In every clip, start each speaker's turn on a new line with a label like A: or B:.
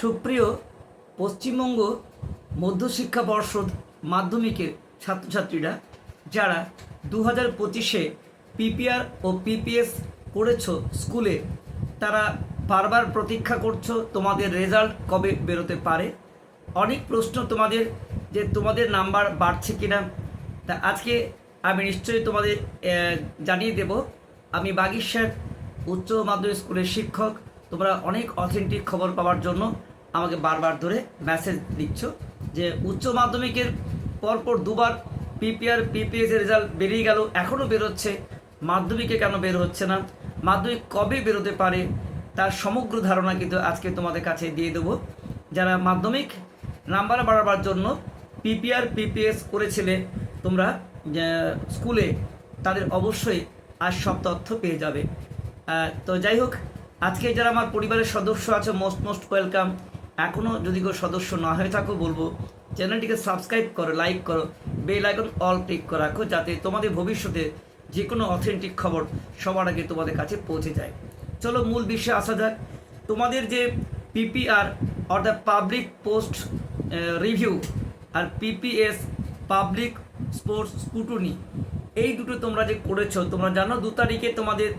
A: সুপ্রিয় পশ্চিমবঙ্গ মধ্যশিক্ষা পর্ষদ মাধ্যমিকের ছাত্রছাত্রীরা, যারা দু হাজার পঁচিশে পিপিআর ও পিপিএস করেছ স্কুলে, তারা বারবার প্রতীক্ষা করছ তোমাদের রেজাল্ট কবে বেরোতে পারে? অনেক প্রশ্ন তোমাদের যে তোমাদের নাম্বার বাড়ছে কিনা, তা আজকে আমি নিশ্চয়ই তোমাদের জানিয়ে দেব। আমি বাগির উচ্চ মাধ্যমিক স্কুলের শিক্ষক। তোমরা অনেক অথেন্টিক খবর পাওয়ার জন্য আমাকে বারবার ধরে মেসেজ দিচ্ছ যে উচ্চ মাধ্যমিকের পরপর দুবার পিপিআর পিপিএস এর রেজাল্ট বেরিয়ে গেল এখনও বেরোচ্ছে। মাধ্যমিকে কেন বের হচ্ছে না? মাধ্যমিক কবে বেরোতে পারে? তার সমগ্র ধারণা কিন্তু আজকে তোমাদের কাছে দিয়ে দেবো। যারা মাধ্যমিক নাম্বার বাড়াবার জন্য পিপিআর পিপিএস করেছিলে, তোমরা স্কুলে, তাদের অবশ্যই আজ সব তথ্য পেয়ে যাবে। তো যাই হোক, আজকে যারা আমার পরিবারের সদস্য আছে মোস্ট মোস্ট ওয়েলকাম এখনও যদি কেউ সদস্য না হয়ে থাকো, বলব, চ্যানেলটিকে সাবস্ক্রাইব করো, লাইক করো, বেল আইকন অল ক্লিক করে রাখো, যাতে তোমাদের ভবিষ্যতে যে কোনো অথেন্টিক খবর সবার আগে তোমাদের কাছে পৌঁছে যায়। চলো, মূল বিষয়ে আসা যাক। তোমাদের যে পিপিআর অর্থাৎ পাবলিক পোস্ট রিভিউ আর পিপিএস পাবলিক স্পোর্টস স্কুটুনি এই দুটো তোমরা যে করেছ, তোমরা জানো দু তারিখে তোমাদের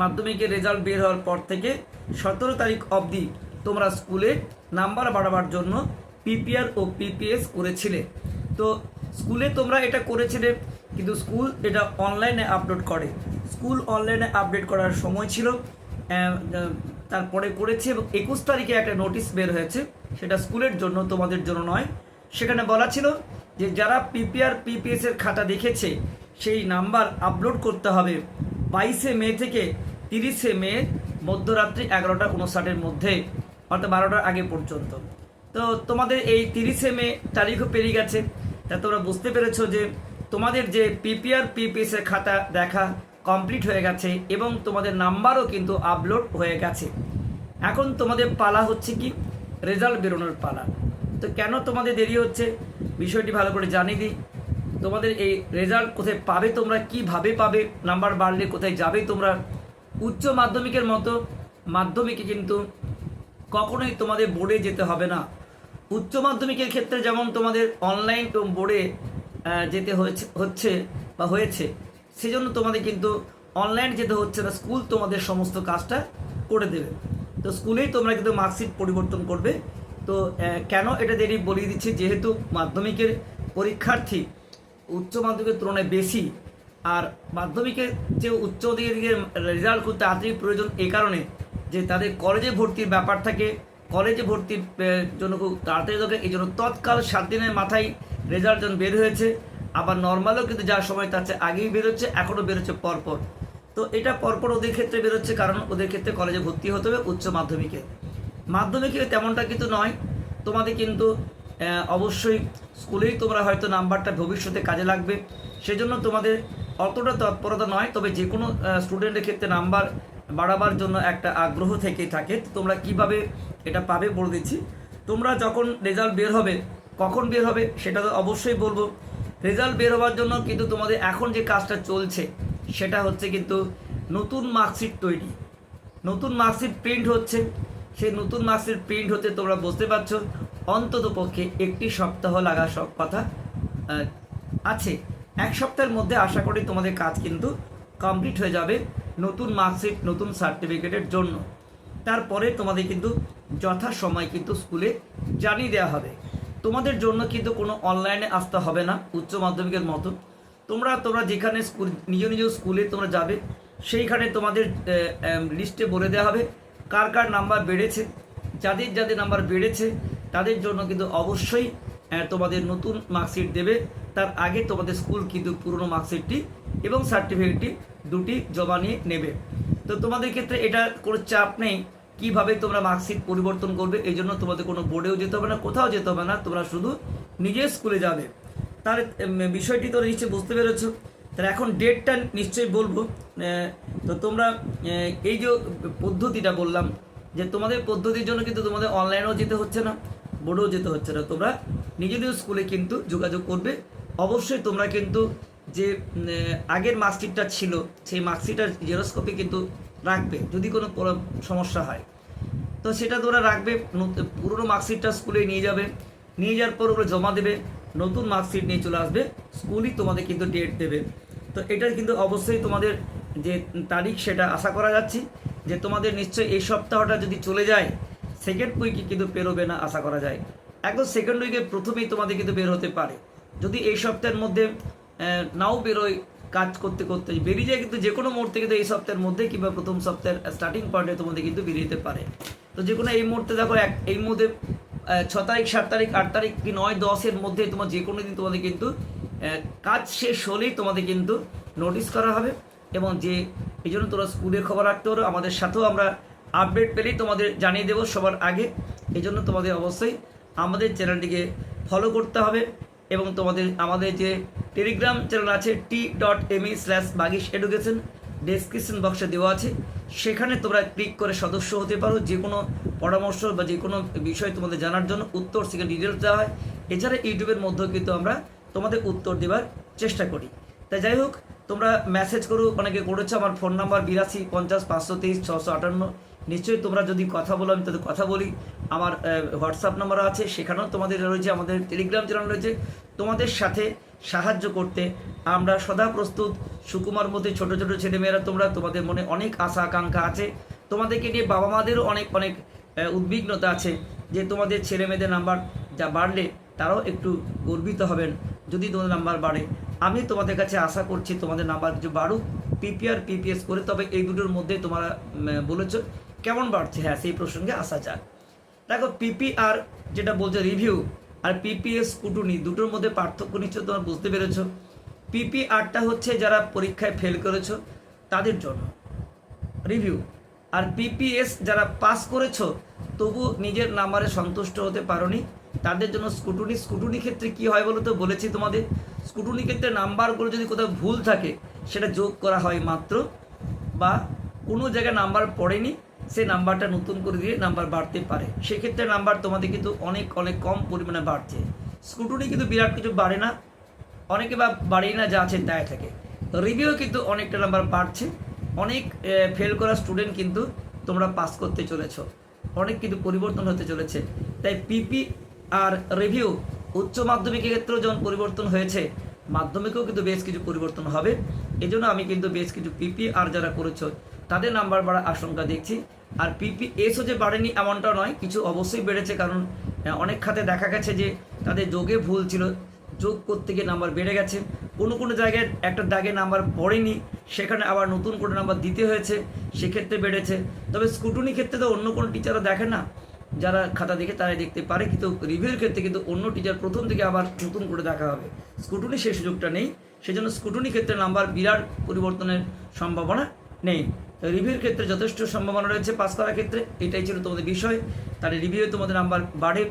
A: মাধ্যমিকের রেজাল্ট বের হওয়ার পর থেকে সতেরো তারিখ অবধি তোমরা স্কুলে নাম্বার বাড়াবার জন্য পিপিআর ও পিপিএস করেছিলে। তো স্কুলে তোমরা এটা করেছিলে, কিন্তু স্কুল এটা অনলাইনে আপলোড করে। স্কুল অনলাইনে আপডেট করার সময় ছিল তারপরে করেছে এবং একুশ তারিখে একটা নোটিশ বের হয়েছে, সেটা স্কুলের জন্য, তোমাদের জন্য নয়। সেখানে বলা ছিল যে যারা পিপিআর, পিপিএস এর খাতা দেখেছে, সেই নাম্বার আপলোড করতে হবে বাইশে মে থেকে তিরিশে মে মধ্যরাত্রি এগারোটা উনষাটের মধ্যে। অর্থাৎ বারোটার আগে পর্যন্ত। তো তোমাদের এই তিরিশে মে তারিখও পেরিয়ে গেছে। তা তোমরা বুঝতে পেরেছ যে তোমাদের যে পিপিআর পিপিএস এর খাতা দেখা কমপ্লিট হয়ে গেছে এবং তোমাদের নাম্বারও কিন্তু আপলোড হয়ে গেছে। এখন তোমাদের পালা হচ্ছে কি? রেজাল্ট বেরোনোর পালা। তো কেন তোমাদের দেরি হচ্ছে? বিষয়টি ভালো করে জানিয়ে দিই। তোমাদের এই রেজাল্ট কোথায় পাবে তোমরা? কীভাবে পাবে? নাম্বার বাড়লে কোথায় যাবে তোমরা? উচ্চ মাধ্যমিকের মতো মাধ্যমিকে কিন্তু কখনোই তোমাদের বোর্ডে যেতে হবে না। উচ্চ মাধ্যমিকের ক্ষেত্রে যেমন তোমাদের অনলাইন বোর্ডে যেতে হয়েছে, হচ্ছে বা হয়েছে, সেজন্য তোমাদের কিন্তু অনলাইন যেতে হচ্ছে না স্কুল তোমাদের সমস্ত কাজটা করে দেবে। তো স্কুলেই তোমরা কিন্তু মার্কশিট পরিবর্তন করবে। তো কেন এটা দেরি বলিয়ে দিচ্ছি, যেহেতু মাধ্যমিকের পরীক্ষার্থী উচ্চ মাধ্যমিকের তুলনায় বেশি, আর মাধ্যমিকের যে উচ্চ দিকের রেজাল্ট খুব তাড়াতাড়ি প্রয়োজন এই কারণে যে তাদের কলেজে ভর্তির ব্যাপার থাকে, কলেজে ভর্তির জন্য খুব তাড়াতাড়ি দরকার, এই জন্য তৎকাল সাত দিনের মাথায় রেজাল্ট যখন বের হয়েছে, আবার নর্মালও কিন্তু যার সময় তার চেয়ে আগেই বেরোচ্ছে, এখনও বেরোচ্ছে পরপর। তো এটা পরপর ওদের ক্ষেত্রে বেরোচ্ছে কারণ ওদের ক্ষেত্রে কলেজে ভর্তি হতে হবে উচ্চ মাধ্যমিকে। মাধ্যমিকে তেমনটা কিন্তু নয়, তোমাদের কিন্তু অবশ্যই স্কুলেই তোমরা হয়তো নাম্বারটা ভবিষ্যতে কাজে লাগবে। সেজন্য তোমাদের অতটা তৎপরতা নয়, তবে যে কোনো স্টুডেন্টের ক্ষেত্রে নাম্বার বাড়াবার জন্য একটা আগ্রহ থেকে থাকে। তোমরা কীভাবে এটা পাবে বলে দিচ্ছি। তোমরা যখন রেজাল্ট বের হবে, কখন বের হবে সেটা তো অবশ্যই বলব। রেজাল্ট বের হওয়ার জন্য কিন্তু তোমাদের এখন যে কাজটা চলছে, সেটা হচ্ছে কিন্তু নতুন মার্কশিট তৈরি। নতুন মার্কশিট প্রিন্ট হচ্ছে। সেই নতুন মার্কশিট প্রিন্ট হতে তোমরা বুঝতে পারছ, অন্তত পক্ষে একটি সপ্তাহ লাগা সব কথা আছে। এক সপ্তাহের মধ্যে আশা করি তোমাদের কাজ কিন্তু কমপ্লিট হয়ে যাবে। নতুন মার্কশিট নতুন সার্টিফিকেটের জন্য। তারপরে তোমাদের কিন্তু যথাসময় কিন্তু স্কুলে জানিয়ে দেওয়া হবে। তোমাদের জন্য কিন্তু কোনো অনলাইনে আসতে হবে না, উচ্চ মাধ্যমিকের মতো তোমরা তোমরা যেখানে স্কুল, নিজ নিজ স্কুলে তোমরা যাবে, সেইখানে তোমাদের লিস্টে বলে দেওয়া হবে কার কার নাম্বার বেড়েছে, যাদের যাদের নাম্বার বেড়েছে, তাদের জন্য কিন্তু অবশ্যই তোমাদের নতুন মার্কশিট দেবে। তার আগে তোমাদের স্কুল কিন্তু পুরনো মার্কশিটটি এবং সার্টিফিকেটটি দুটি জমা নিয়ে নেবে। তো তোমাদের ক্ষেত্রে এটা কোনো চাপ নেই কীভাবে তোমরা মার্কশিট পরিবর্তন করবে, এই জন্য তোমাদের কোনো বোর্ডেও যেতে হবে না, কোথাও যেতে হবে না, তোমরা শুধু নিজের স্কুলে যাবে। তার বিষয়টি তো নিশ্চয়ই বুঝতে পেরেছ। তাহলে এখন ডেটটা নিশ্চয়ই বলব। তো তোমরা এই যে পদ্ধতিটা বললাম, যে তোমাদের পদ্ধতির জন্য কিন্তু তোমাদের অনলাইনেও যেতে হচ্ছে না বোর্ডেও যেতে হচ্ছে না। তোমরা নিজেদের স্কুলে কিন্তু যোগাযোগ করবে। অবশ্যই তোমরা কিন্তু যে আগের মার্কশিটটা ছিল, সেই মার্কশিটার জেরোস্কপি কিন্তু রাখবে, যদি কোনো সমস্যা হয়। তো সেটা তোমরা রাখবে পুরনো মার্কশিটটা স্কুলে নিয়ে যাবে, নিয়ে যাওয়ার পর ওগুলো জমা দেবে, নতুন মার্কশিট নিয়ে চলে আসবে, স্কুলই তোমাদের কিন্তু ডেট দেবে। তো এটা কিন্তু অবশ্যই তোমাদের যে তারিখ সেটা আশা করা যাচ্ছে, যে তোমাদের নিশ্চয়ই এই সপ্তাহটা যদি চলে যায় সেকেন্ড উইকে কিন্তু বেরোবে না আশা করা যায়। একদম সেকেন্ড উইকে প্রথমেই তোমাদের কিন্তু বের হতে পারে। যদি এই সপ্তাহের মধ্যে নাও বেরোয় কাজ করতে করতে। বেরিয়ে যায় কিন্তু যে কোনো মুহূর্তে কিন্তু এই সপ্তাহের মধ্যে কিংবা প্রথম সপ্তাহের স্টার্টিং পয়েন্টে তোমাদের কিন্তু বেরিয়ে যেতে পারে। তো যে কোনো এই মুহূর্তে দেখো এক, এই মধ্যে ছ তারিখ, সাত তারিখ, আট তারিখ কি নয় দশের মধ্যে তোমার যে কোনো দিন তোমাদের কিন্তু কাজ শেষ হলেই তোমাদের কিন্তু নোটিশ করা হবে এবং যে, এই জন্য তোমরা স্কুলের খবর রাখতে পারো। আমাদের সাথেও আমরা আপডেট পেলেই তোমাদের জানিয়ে দেবো সবার আগে। এই জন্য তোমাদের অবশ্যই আমাদের চ্যানেলটিকে ফলো করতে হবে এবং তোমাদের, আমাদের যে টেলিগ্রাম চ্যানেল আছে T dot M E slash Bagish education description বক্সে দেওয়া আছে। সেখানে তোমরা ক্লিক করে সদস্য হতে পারো। যে কোনো পরামর্শ বা যে কোনো বিষয় তোমাদের জানার জন্য উত্তর সেখানে ডিটেলস দেওয়া হয়। এছাড়া ইউটিউবের মধ্যেও কিন্তু আমরা তোমাদের উত্তর দেওয়ার চেষ্টা করি। তাই যাই হোক, তোমরা মেসেজ করো, অনেকে করেছ। আমার ফোন নাম্বার বিরাশি পঞ্চাশ পাঁচশো তেইশ ছশো আটান্ন। নিশ্চয়ই তোমরা যদি কথা বলো, আমি তাদের কথা বলি। আমার হোয়াটসঅ্যাপ নাম্বার আছে, সেখানেও তোমাদের রয়েছে, আমাদের টেলিগ্রাম চ্যানেল রয়েছে। তোমাদের সাথে সাহায্য করতে আমরা সদা প্রস্তুত। সুকুমার মধ্যে ছোট ছোট ছেলেমেয়েরা তোমরা, তোমাদের মনে অনেক আশা, আকাঙ্ক্ষা আছে। তোমাদেরকে নিয়ে বাবা মাদেরও অনেক অনেক উদ্বিগ্নতা আছে যে তোমাদের ছেলে মেয়েদের নাম্বার যা বাড়লে তারাও একটু গর্বিত হবেন যদি তোমাদের নাম্বার বাড়ে। আমি তোমাদের কাছে আশা করছি তোমাদের নাম্বার কিছু বাড়ুক পিপিআর পিপিএস করে, তবে এই দুটোর মধ্যে তোমরা বলেছ কেমন বাড়ছে? হ্যাঁ সেই প্রসঙ্গে আসা যাক। দেখো পিপিআর যেটা বলছে রিভিউ আর পিপিএস কুটুনি, দুটোর মধ্যে পার্থক্য নিশ্চয় তোমরা বুঝতে পেরেছ। পিপিআরটা হচ্ছে যারা পরীক্ষায় ফেল করেছ, তাদের জন্য। রিভিউ আর পিপিএস যারা পাস করেছ, তবু নিজের নাম্বারে সন্তুষ্ট হতে পারোনি, তাদের জন্য স্কুটুনি। স্কুটুনি ক্ষেত্রে কি হয় বলো তো বলেছি তোমাদের। স্কুটুনি ক্ষেত্রে নাম্বারগুলো যদি কোথাও ভুল থাকে, সেটা যোগ করা হয় মাত্র বা কোনো জায়গায় নাম্বার পড়েনি সে নাম্বারটা নতুন করে দিয়ে নাম্বার বাড়তে পারে। সেক্ষেত্রে নাম্বার তোমাদের কিন্তু অনেক অনেক কম পরিমাণে বাড়ছে। স্কুটুনি কিন্তু বিরাট কিছু বাড়ে না। অনেকে বা বাড়েই না, যা আছে তাই থাকে। রিভিউ কিন্তু অনেকটা নাম্বার বাড়ছে। অনেক ফেল করা স্টুডেন্ট কিন্তু তোমরা পাস করতে চলেছ। অনেক কিন্তু পরিবর্তন হতে চলেছে। তাই পিপি আর রিভিউ উচ্চ মাধ্যমিকের ক্ষেত্রেও যেমন পরিবর্তন হয়েছে, মাধ্যমিকেও কিন্তু বেশ কিছু পরিবর্তন হবে। এই জন্য আমি কিন্তু বেশ কিছু পিপি আর যারা করেছ, তাদের নাম্বার বাড়ার আশঙ্কা দেখছি। আর পিপি এসও যে বাড়েনি এমনটা নয়, কিছু অবশ্যই বেড়েছে, কারণ অনেক খাতে দেখা গেছে যে তাদের যোগে ভুল ছিল, যোগ করতে গিয়ে নাম্বার বেড়ে গেছে, কোনো কোনো জায়গায় একটা দাগে নাম্বার পড়েনি, সেখানে আবার নতুন করে নাম্বার দিতে হয়েছে, সেক্ষেত্রে বেড়েছে, তবে স্কুটুনি ক্ষেত্রে তো অন্য কোনো টিচাররা দেখে না, যারা খাতা দেখে তারাই দেখতে পারে, কিন্তু রিভিউর ক্ষেত্রে কিন্তু অন্য টিচার প্রথম থেকে আবার নতুন করে দেখা হবে, স্কুটুনি সেই সুযোগটা নেই, সেজন্য স্কুটুনি ক্ষেত্রে নাম্বার বিরাট পরিবর্তনের সম্ভাবনা নেই। রিভিউর ক্ষেত্রে যথেষ্ট সম্ভাবনা রয়েছে পাস করার ক্ষেত্রে, এটাই ছিল তোমাদের বিষয়। তাহলে রিভিউয়ে তোমাদের নাম্বার বাড়ে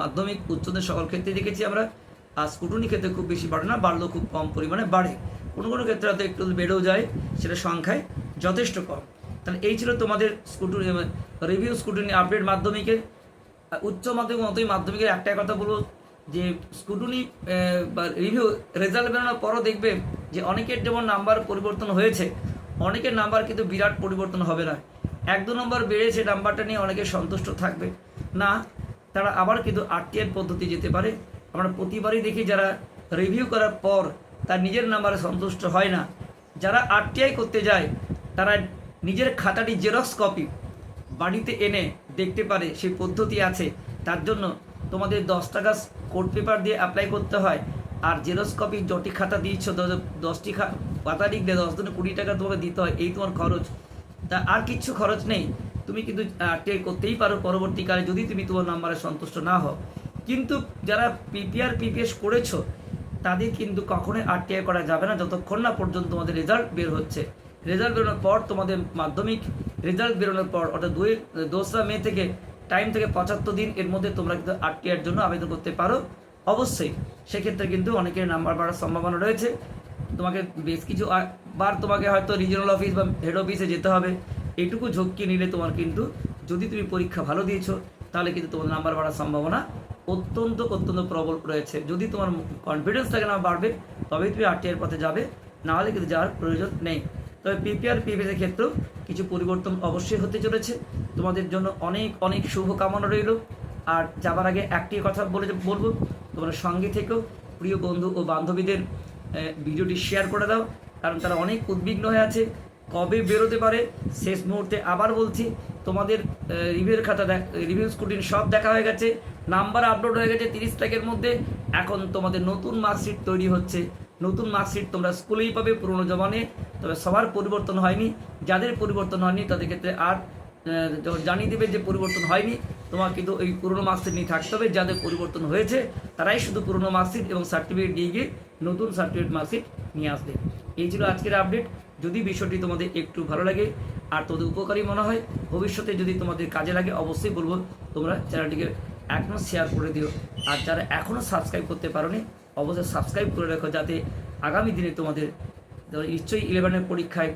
A: মাধ্যমিক উচ্চদের সকল ক্ষেত্রে দেখেছি আমরা। আর স্কুটুনি ক্ষেত্রে খুব বেশি বাড়ে না, বাড়লেও খুব কম পরিমাণে বাড়ে। কোনো কোনো ক্ষেত্রে হয়তো একটু বেড়েও যায়, সেটা সংখ্যায় যথেষ্ট কম। তাহলে এই ছিল তোমাদের স্কুটুনি রিভিউ স্কুটুনি আপডেট মাধ্যমিকের। উচ্চ মাধ্যমিক মতোই মাধ্যমিকের একটাই কথা বলব, যে স্কুটুনি বা রিভিউ, রেজাল্ট বেরোনোর পরও দেখবে যে অনেকের যেমন নাম্বার পরিবর্তন হয়েছে অনেকের নাম্বার কিন্তু বিরাট পরিবর্তন হবে না। এক দু নম্বর বেড়েছে নাম্বারটা নিয়ে অনেকে সন্তুষ্ট থাকবে। না, তারা আবার কিন্তু আরটিআই পদ্ধতি যেতে পারে। আমরা প্রতিবারই দেখি যারা রিভিউ করার পর তার নিজের নাম্বারে সন্তুষ্ট হয় না। যারা আরটিআই করতে যায়, তারা নিজের খাতাটি জেরক্স কপি বাড়িতে এনে দেখতে পারে সেই পদ্ধতি আছে। তার জন্য তোমাদের দশ টাকা কোড পেপার দিয়ে অ্যাপ্লাই করতে হয়। আর জেরক্স কপি যটি খাতা দিয়েছ দশটি পাতা লিখলে দশ দিনে কুড়ি টাকা তোমাকে দিতে হয়, এই তোমার খরচ। তা আর কিচ্ছু খরচ নেই। তুমি কিন্তু আরটিআই করতেই পারো পরবর্তীকালে যদি তুমি তোমার নাম্বারে সন্তুষ্ট না হও। কিন্তু যারা পিপিআর পিপিএস করেছ, তাদের কিন্তু কখনোই আরটিআই করা যাবে না যতক্ষণ না পর্যন্ত তোমাদের রেজাল্ট বের হচ্ছে। রেজাল্ট বেরোনোর পর তোমাদের মাধ্যমিক, রেজাল্ট বেরোনোর পর, অর্থাৎ দুই, দোসরা মে থেকে, টাইম থেকে পঁচাত্তর দিন এর মধ্যে তোমরা কিন্তু আরটিআইয়ের জন্য আবেদন করতে পারো। অবশ্যই, সেক্ষেত্রে কিন্তু অনেকের নাম্বার বাড়ার সম্ভাবনা রয়েছে। তোমাকে বেশ কিছু বার তোমাকে হয়তো রিজিওনাল অফিস বা হেড অফিসে যেতে হবে। এইটুকু ঝক্কি নিলে তোমার কিন্তু, যদি তুমি পরীক্ষা ভালো দিয়েছ, তাহলে কিন্তু তোমার নাম্বার বাড়ার সম্ভাবনা অত্যন্ত অত্যন্ত প্রবল রয়েছে। যদি তোমার কনফিডেন্স থাকে না বাড়বে, তবেই তুমি আরটিআইয়ের পথে যাবে। না হলে কিন্তু যাওয়ার প্রয়োজন নেই। তবে পিপিআর পিপিএসের ক্ষেত্রেও কিছু পরিবর্তন অবশ্যই হতে চলেছে। তোমাদের জন্য অনেক অনেক শুভকামনা রইল। আর যাবার আগে একটি কথা বলে, বলব তোমরা সঙ্গে থেকেও প্রিয় বন্ধু ও বান্ধবীদের ভিডিওটি শেয়ার করে দাও, কারণ তারা অনেক উদ্বিগ্ন হয়ে আছে। কবে বেরোতে পারে, শেষ মুহূর্তে আবার বলছি, তোমাদের রিভিউর খাতা রিভিউ স্কুটিন সব দেখা হয়ে গেছে নাম্বার আপলোড হয়ে গেছে তিরিশ তারিখের মধ্যে। এখন তোমাদের নতুন মার্কশিট তৈরি হচ্ছে, নতুন মার্কশিট তোমরা স্কুলেই পাবে পুরনো জমানে, তবে সবার পরিবর্তন হয়নি, যাদের পরিবর্তন হয়নি তাদের ক্ষেত্রে আর জানিয়ে দেবে যে পরিবর্তন হয়নি। তোমার কিন্তু ওই পুরনো মার্কশিট নিয়ে থাকতে হবে যাদের পরিবর্তন হয়েছে। তারাই শুধু পুরনো মার্কশিট এবং সার্টিফিকেট দিয়ে গিয়ে নতুন সার্টিফিকেট মার্কশিট নিয়ে আসবে। এই ছিল আজকের আপডেট যদি বিষয়টি তোমাদের একটু ভালো লাগে আর তোমাদের উপকারী মনে হয়, ভবিষ্যতে যদি তোমাদের কাজে লাগে, অবশ্যই বলব, তোমরা চ্যানেলটিকে এখনও শেয়ার করে দিও। আর যারা এখনও সাবস্ক্রাইব করতে পারোনি, অবশ্যই সাবস্ক্রাইব করে রাখো, যাতে আগামী দিনে তোমাদের নিশ্চয়ই ইলেভেনের পরীক্ষায়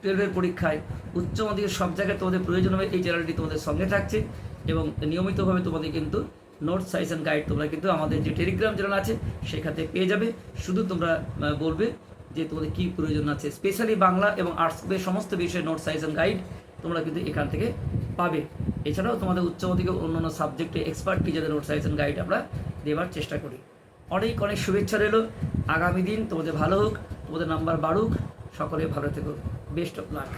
A: টুয়েলভের পরীক্ষায় উচ্চ মাধ্যমিক সব জায়গায় তোমাদের প্রয়োজন হবে। এই চ্যানেলটি তোমাদের সঙ্গে থাকছে। এবং নিয়মিতভাবে তোমাদের কিন্তু নোট সাইজ অ্যান্ড গাইড তোমরা কিন্তু আমাদের যে টেলিগ্রাম চ্যানেল আছে, সেখান থেকে পেয়ে যাবে। শুধু তোমরা বলবে যে তোমাদের কী প্রয়োজন আছে। স্পেশালি বাংলা এবং আর্টসের সমস্ত বিষয়ে নোট সাইজ অ্যান্ড গাইড তোমরা কিন্তু এখান থেকে পাবে। এছাড়াও তোমাদের উচ্চ মাধ্যমিক অন্যান্য সাবজেক্টে এক্সপার্ট টিচারদের নোট সাইজ অ্যান্ড গাইড আমরা দেওয়ার চেষ্টা করি। অনেক অনেক শুভেচ্ছা রইল। আগামী দিন তোমাদের ভালো হোক, তোমাদের নাম্বার বাড়ুক। সকলে ভালো থেকো। Best of luck